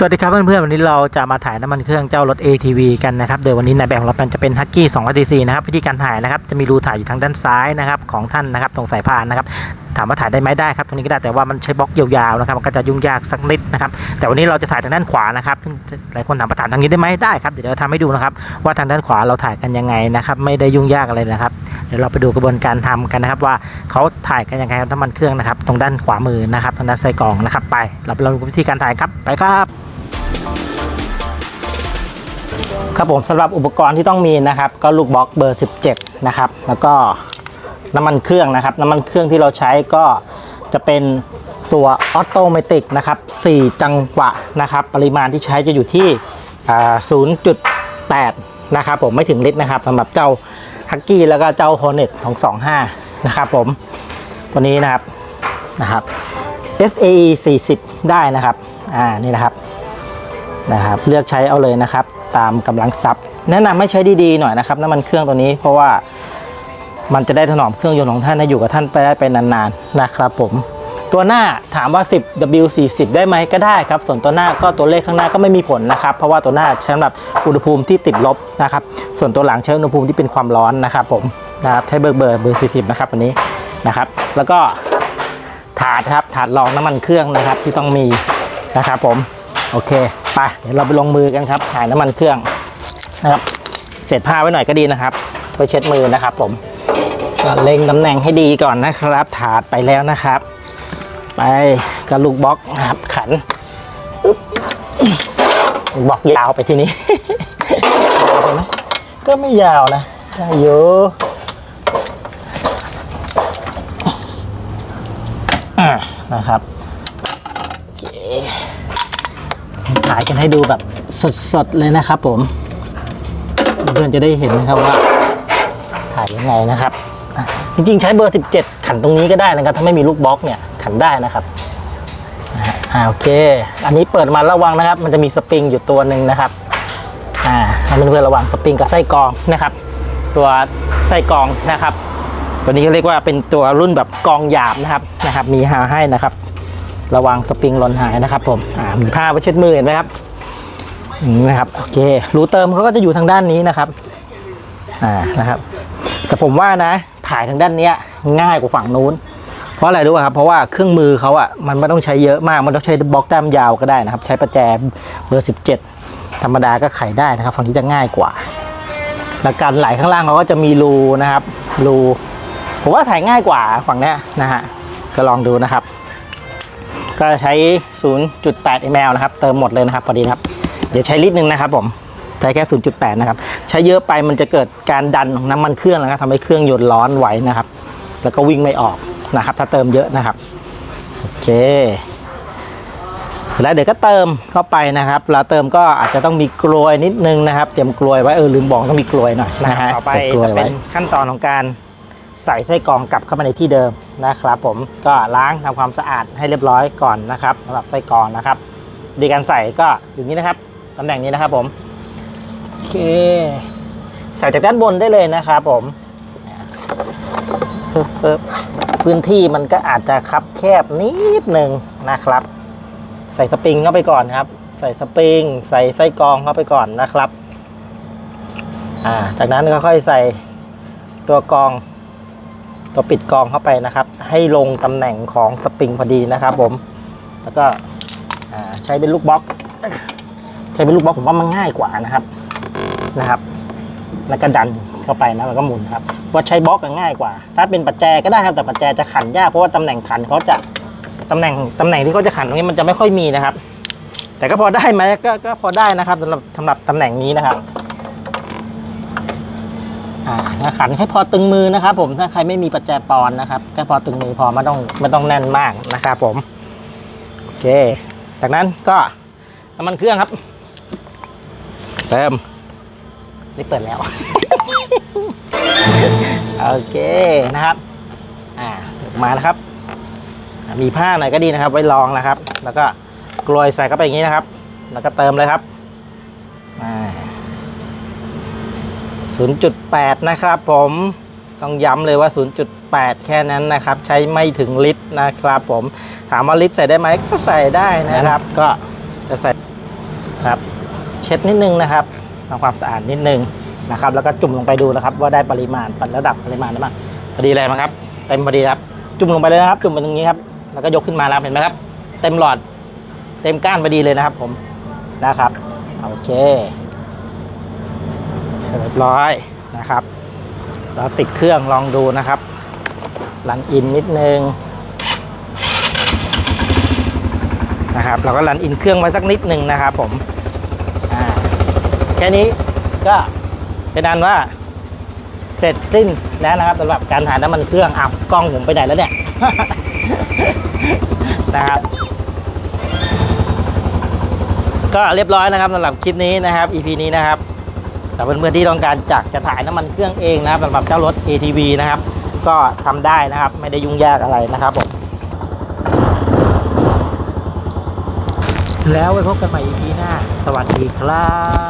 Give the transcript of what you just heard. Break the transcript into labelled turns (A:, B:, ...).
A: สวัสดีครับเพื่อนๆวันนี้เราจะมาถ่ายน้ำมันเครื่องเจ้ารถ ATV กันนะครับโดยวันนี้ในแบบของเราเป็นจะเป็นฮักกี้2 d c นะครับวิธีการถ่ายนะครับจะมีรูถ่ายอยู่ทางด้านซ้ายนะครับของท่านนะครับตรงสายพานนะครับถามว่าถ่ายได้ไหมได้ครับตรงนี้ก็ได้แต่ว่ามันใช้บล็อกยาวๆนะครับมันก็จะยุ่งยากสักนิดนะครับแต่วันนี้เราจะถ่ายทางด้านขวานะครับซึ่งหลายคนถามว่าถ่ายทางนี้ได้ไหมได้ครับเดี๋ยวเราทำให้ดูนะครับว่าทางด้านขวาเราถ่ายกันยังไงนะครับไม่ได้ยุ่งยากอะไรนะครับเดี๋ยวเราไปดูกระบวนการทำกันนะครับว่าเขาถ่ายกันยังไงน้ำมันเครื่องนะครับตรงด้านขวามือนะครับทางด้านไส้กรองนะครับไปเราไปลองวิธีการถ่ายครับไปครับ ครับผมสำหรับอุปกรณ์ที่ต้องมีนะครับ ก็ลูกบล็อกเบอร์ 17 นะครับ แล้วก็น้ำมันเครื่องนะครับ น้ำมันเครื่องที่เราใช้ก็จะเป็นตัวออโตเมติกนะครับ4จังหวะนะครับ ปริมาณที่ใช้จะอยู่ที่ 0.8 นะครับผมไม่ถึงลิตรนะครับสำหรับเจ้าฮักกี้แล้วก็เจ้าโฮเน็ตของ 25 นะครับผมตัวนี้นะครับนะครับ SAE 40 ได้นะครับ อ่า นี่นะครับ นะครับ เลือกใช้เอาเลยนะครับ ตามกำลังซับแนะนำให้ใช้ดีๆหน่อยนะครับน้ำมันเครื่องตัวนี้เพราะว่ามันจะได้ถนอมเครื่องยนต์ของท่านให้อยู่กับท่านไปได้ไปนานๆนะครับผมตัวหน้าถามว่า 10 W40 ได้ไหมก็ได้ครับ ส่วนตัวหน้าก็ตัวเลขข้างหน้าก็ไม่มีผลนะครับ เพราะว่าตัวหน้าใช้สำหรับอุณหภูมิที่ติดลบนะครับ ส่วนตัวหลังใช้อุณหภูมิที่เป็นความร้อนนะครับผมนะครับใช้เบอร์เบอร์เบอร์40นะครับวันนี้นะครับ แล้วก็ถาดครับถาดรองน้ำมันเครื่องนะครับที่ต้องมีนะครับผมโอเค ไปเดี๋ยวเราไปลงมือกันครับถ่ายน้ำมันเครื่องนะครับเสร็จผ้าไว้หน่อยก็ดีนะครับไว้เช็ดมือนะครับ ผมก็เล็งตำแหน่งให้ดีก่อนนะครับ ถาดไปแล้วนะครับ ไปกระลูกบล็อกนะครับขันบล็อกยาวไปที่นี้ยาวไปไหมก็ไม่ยาวนะได้อยู่อะนะครับโอเค ถ่ายกันให้ดูแบบสดๆเลยนะครับผม เพื่อนจะได้เห็นนะครับว่าถ่ายยังไงนะครับ จริงๆ ใช้เบอร์ 17 ขันตรงนี้ก็ได้นะครับ ถ้าไม่มีลูกบล็อกเนี่ยขันได้นะครับอ่าโอเค อันนี้เปิดมาระวังนะครับ มันจะมีสปริงอยู่ตัวหนึ่งนะครับอ่าให้เพื่อนๆระวังสปริงกับไส้กรองนะครับ ตัวไส้กรองนะครับ ตัวนี้ก็เรียกว่าเป็นตัวรุ่นแบบกรองหยาบนะครับนะครับ มีหาให้นะครับ ระวังสปริงหล่นหายนะครับผมอ่ามีผ้าไว้เช็ดมือเห็นไหมครับนะครับโอเครูเติมเขาก็จะอยู่ทางด้านนี้นะครับอ่านะครับ แต่ผมว่านะถ่ายทางด้านนี้ง่ายกว่าฝั่งนู้น เพราะอะไรรู้ป่ะครับ เพราะว่าเครื่องมือเขาอะมันไม่ต้องใช้เยอะมาก มันต้องใช้บล็อกด้ามยาวก็ได้นะครับ ใช้ประแจเบอร์ 17 ธรรมดาก็ไขได้นะครับ ฝั่งนี้จะง่ายกว่าแล้วการไหลข้างล่างเขาก็จะมีรูนะครับรูผมว่าถ่ายง่ายกว่าฝั่งนี้นะฮะก็ลองดูนะครับ ก็ใช้ 0.8 ml นะครับ เติมหมดเลยนะครับพอดีนะครับ เดี๋ยวใช้ลิตรหนึงนะครับผม ใช้แค่ 0.8 นะครับ ใช้เยอะไปมันจะเกิดการดันของน้ำมันเครื่องนะครับทำให้เครื่องยนต์ร้อนไหวนะครับ แล้วก็วิ่งไม่ออกนะครับ ถ้าเติมเยอะนะครับ โอเคแล้วเดี๋ยวก็เติมเข้าไปนะครับ เราเติมก็อาจจะต้องมีกลวยนิดนึงนะครับ เตรียมกลวยไว้เออลืมบอกต้องมีกลวยหน่อยนะฮะต่อไปจะเป็นขั้นตอนของการ ใส่ไส้กรองกลับเข้ามาในที่เดิมนะครับผมก็ล้างทำความสะอาดให้เรียบร้อยก่อนนะครับสำหรับไส้กรองนะครับดีการใส่ก็อย่างนี้นะครับตำแหน่งนี้นะครับผมโอเคใส่จากด้านบนได้เลยนะครับผมฟึบฟึบพื้นที่มันก็อาจจะคับแคบนิดนึงนะครับ ใส่สปริงเข้าไปก่อนครับ ใส่สปริง ใส่ไส้กรองเข้าไปก่อนนะครับ อ่าจากนั้นก็ค่อยใส่ตัวกรอง ตัวปิดกองเข้าไปนะครับ ให้ลงตำแหน่งของสปริงพอดีนะครับ ผม แล้วก็ใช้เป็นลูกบล็อก ใช้เป็นลูกบล็อกผมว่ามันง่ายกว่านะครับนะครับ แล้วก็ดันเข้าไปนะแล้วก็หมุนครับว่าใช้บล็อกก็ง่ายกว่า ถ้าเป็นปัจแจก็ได้ครับแต่ปัจแจจะขันยากเพราะว่าตำแหน่งขันเขาจะตำแหน่งตำแหน่งที่เขาจะขันตรงนี้มันจะไม่ค่อยมีนะครับ แต่ก็พอได้ไหมก็ก็พอได้นะครับสำหรับสำหรับตำแหน่งนี้นะครับ ขันให้พอตึงมือนะครับ ผมถ้าใครไม่มีปัจแจปอนนะครับก็พอตึงมือพอไม่ต้องไม่ต้องแน่นมากนะครับผมโอเค จากนั้นก็น้ำมันเครื่องครับเติมนี่เปิดแล้ว โอเคนะครับอ่ามานะครับ มีผ้าหน่อยก็ดีนะครับ ไว้รองนะครับ แล้วก็กลวยใส่เข้าไปอย่างนี้นะครับ แล้วก็เติมเลยครับอ่า 0.8 นะครับผมต้องย้ำเลยว่า 0.8 แค่นั้นนะครับ ใช้ไม่ถึงลิตรนะครับผมถามว่าลิตรใส่ได้ไหมก็ใส่ได้นะครับ ก็จะใส่ครับเช็ดนิดนึงนะครับทำความสะอาดนิดนึงนะครับ แล้วก็จุ่มลงไปดูนะครับ ว่าได้ปริมาณปันระดับปริมาณได้มั้งพอดีเลยมั้งครับ เต็มพอดีครับ จุ่มลงไปเลยนะครับ จุ่มไปตรงนี้ครับแล้วก็ยกขึ้นมาแล้วเห็นไหมครับ เต็มหลอด เต็มก้านพอดีเลยนะครับ ผมนะครับโอเค เสร็จเรียบร้อยนะครับ เราติดเครื่องลองดูนะครับ รันอินนิดนึงนะครับ เราก็รันอินเครื่องไว้สักนิดนึงนะครับผมแค่นี้ก็เป็นอันว่าเสร็จสิ้นแล้วนะครับสำหรับการถ่ายน้ำมันเครื่องอ้าวกล้องผมไปไหนแล้วเนี่ยนะครับก็เรียบร้อยนะครับสำหรับคลิปนี้นะครับ EP นี้นะครับ แต่เพื่อนๆที่ต้องการจักจะถ่ายน้ำมันเครื่องเองนะครับสำหรับเจ้ารถ ATV นะครับ ก็ทำได้นะครับ ไม่ได้ยุ่งยากอะไรนะครับผมแล้วไว้พบกันใหม่ EP หน้า สวัสดีครับ